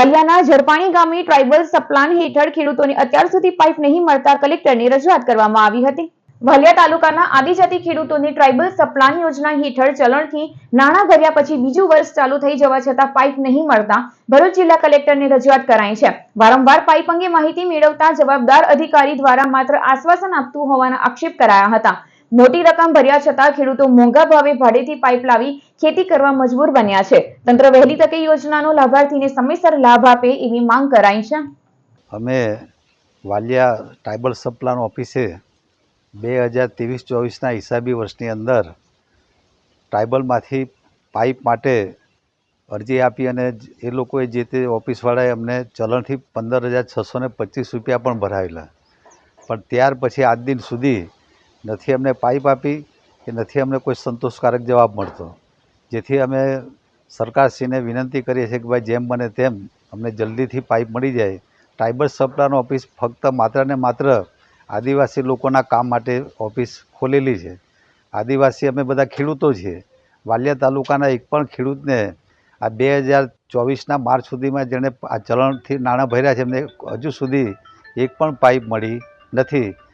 વાલિયાના ઝરપાણી ગામે ટ્રાઇબલ સપ્લાન હેઠળ ખેડૂતોને અત્યાર સુધી પાઇપ નહીં મળતા કલેક્ટરને રજૂઆત કરવામાં આવી હતી. વાલિયા તાલુકાના આદિજાતિ ખેડૂતોને ટ્રાઇબલ સપ્લાન યોજના હેઠળ ચલણથી નાણાં ભર્યા પછી બીજું વર્ષ ચાલુ થઈ જવા છતાં પાઇપ નહીં મળતા ભરૂચ જિલ્લા કલેક્ટરને રજૂઆત કરાઈ છે. વારંવાર પાઇપ અંગે માહિતી મેળવતા જવાબદાર અધિકારી દ્વારા માત્ર આશ્વાસન આપતું હોવાના આક્ષેપ કરાયા હતા. મોટી રકમ ભર્યા છતાં ખેડૂતો મોંઘા ભાવે ભાડેથી પાઇપ લાવી ખેતી કરવા મજબૂર બન્યા છે. તંત્ર વહેલી તકે યોજનાનો લાભાર્થીને સમયસર લાભ આપે એવી માંગ કરાઈ છે. અમે વાલિયા ટ્રાઇબલ સપ્લાન ઓફિસે બે હજાર ત્રેવીસ ચોવીસના હિસાબી વર્ષની અંદર ટ્રાઇબલમાંથી પાઇપ માટે અરજી આપી અને એ લોકોએ જે તે ઓફિસવાળાએ અમને ચલણથી પંદર હજાર છસો પચીસ રૂપિયા પણ ભરાવેલા. પણ ત્યાર પછી આજ દિન સુધી નથી અમને પાઇપ આપી, કે નથી અમને કોઈ સંતોષકારક જવાબ મળતો. જેથી અમે સરકારશ્રીને વિનંતી કરીએ છીએ કે ભાઈ જેમ બને તેમ અમને જલ્દીથી પાઇપ મળી જાય. ટ્રાઇબલ સપ્લાન ઓફિસ ફક્ત માત્ર ને માત્ર આદિવાસી લોકોના કામ માટે ઓફિસ ખોલેલી છે. આદિવાસી અમે બધા ખેડૂતો છીએ. વાલિયા તાલુકાના એક પણ ખેડૂતને આ બે હજાર ચોવીસના માર્ચ સુધીમાં જેણે આ ચલણથી નાણાં ભર્યા છે, એમને હજુ સુધી એક પણ પાઇપ મળી નથી.